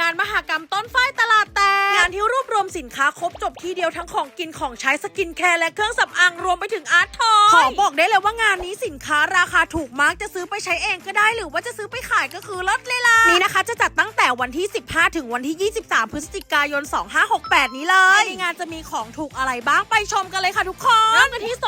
งานมหกรรมต้นฝ้ายตลาดแตกงานที่รวบรวมสินค้าครบจบที่เดียวทั้งของกินของใช้สกินแคร์และเครื่องสำอางรวมไปถึงอาร์ตทอย ขอบอกได้เลยว่างานนี้สินค้าราคาถูกมากจะซื้อไปใช้เองก็ได้หรือว่าจะซื้อไปขายก็คือลดเลยล่ะนี่นะคะจะจัดตั้งแต่วันที่ 15 ถึงวันที่ 23 พฤศจิกายน 2568 นี้เลยในงานจะมีของถูกอะไรบ้างไปชมกันเลยค่ะทุกคนเริ่มกันที่โซนแรก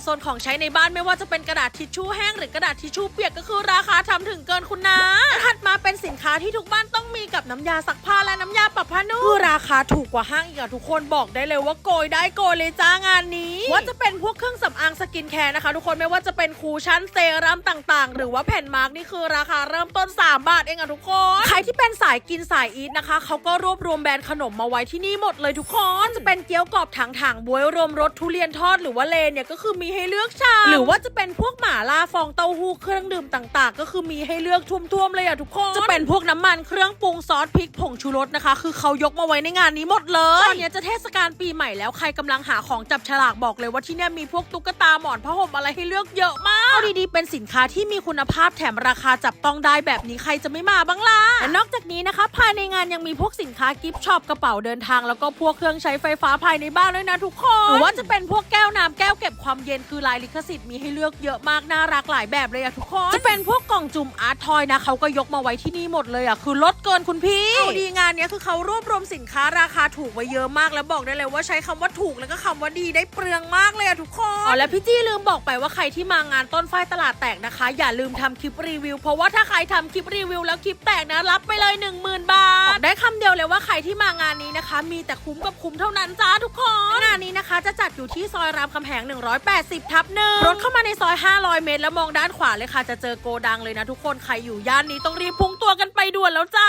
อย่างโซนของใช้ในบ้านไม่ว่าจะเป็นกระดาษทิชชู่แห้งหรือกระดาษทิชชู่เปียกก็คือราคาทำถึงเกินคุณนะถัดมาเป็นสินค้าที่ทุกบ้านต้องมีกับน้ำยาซักผ้าและน้ำยาปรับผ้านุ่มคือราคาถูกกว่าห้างอีกอะทุกคนบอกได้เลยว่าโกยได้โกยเลยจ้างานนี้ ว่าจะเป็นพวกเครื่องสำอางสกินแคร์นะคะ ทุกคนไม่ว่าจะเป็นคูชั่นเซรั่มต่างๆ หรือว่าแผ่นมาร์กนี่คือราคาเริ่มต้น 3 บาทเองอะทุกคนใครที่เป็นสายกินสายอีทนะคะเขาก็รวบรวมแบรนด์ขนมมาไว้ที่นี่หมดเลยทุกคนจะเป็นเกี๊ยวกรอบถังถังๆบวยรวมรสทุเรียนทอดหรือว่าเลนเนี่ยก็คือมีให้เลือกชามหรือว่าจะเป็นพวกหม่าล่าฟองเต้าหู้เครื่องดื่มต่างๆ ก็คือมีให้เลือกท่วมๆเลยอะทุกคนจะเป็นพวกน้ำมันเครื่องปรุงซอสพริกผงชูรสนะคะ คือเขายกมาไว้ในงานนี้หมดเลยตอนเนี้ยจะเทศกาลปีใหม่แล้วใครกำลังหาของจับฉลากบอกเลยว่าที่เนี่ยมีพวกตุ๊กตาหมอนผ้าห่มอะไรให้เลือกเยอะมากเอาดีๆเป็นสินค้าที่มีคุณภาพแถมราคาจับต้องได้แบบนี้ใครจะไม่มาบ้างล่ะและนอกจากนี้นะคะภายในงานยังมีพวกสินค้ากิฟต์ช็อปกระเป๋าเดินทาง แล้วก็พวกเครื่องใช้ไฟฟ้าภายในบ้านด้วยนะทุกคนหรือว่าจะเป็นพวกแก้วน้ำแก้วเก็บความเย็นคือลายลิขสิทธิ์มีให้เลือกเยอะมาก น่ารักหลายแบบเลยอะทุกคน จะเป็นพวกกล่องจุ่มอาร์ตทอยนะเขาก็ยกมาไว้ที่นี่หมดเลยอะคือลดเกินคุณพี่เอาดีงานเนี้ยคือเขารวบรวมสินค้าราคาถูกไว้เยอะมาก แล้วบอกได้เลยว่าใช้คำว่าถูกแล้วก็คำว่าดีได้เปลืองมากเลยอะทุกคนอ๋อและพี่จี้ลืมบอกไปว่าใครที่มางานต้นฝ้ายตลาดแตกนะคะ อย่าลืมทำคลิปรีวิว เพราะว่าถ้าใครทำคลิปรีวิวแล้วคลิปแตกนะรับไปเลย 10,000 บาท เลยว่าใครที่มางานนี้นะคะ มีแต่คุ้มกับคุ้มเท่านั้นจ้าทุกคน งานนี้นะคะจะจัดอยู่ที่ซอยรามคำแหง 180 ทับหนึ่งรถเข้ามาในซอย 500 เมตร แล้วมองด้านขวาเลยค่ะ จะเจอโกดังเลยนะทุกคน ใครอยู่ย่านนี้ต้องรีบพุ่งตัวกันไปด่วนแล้วจ้า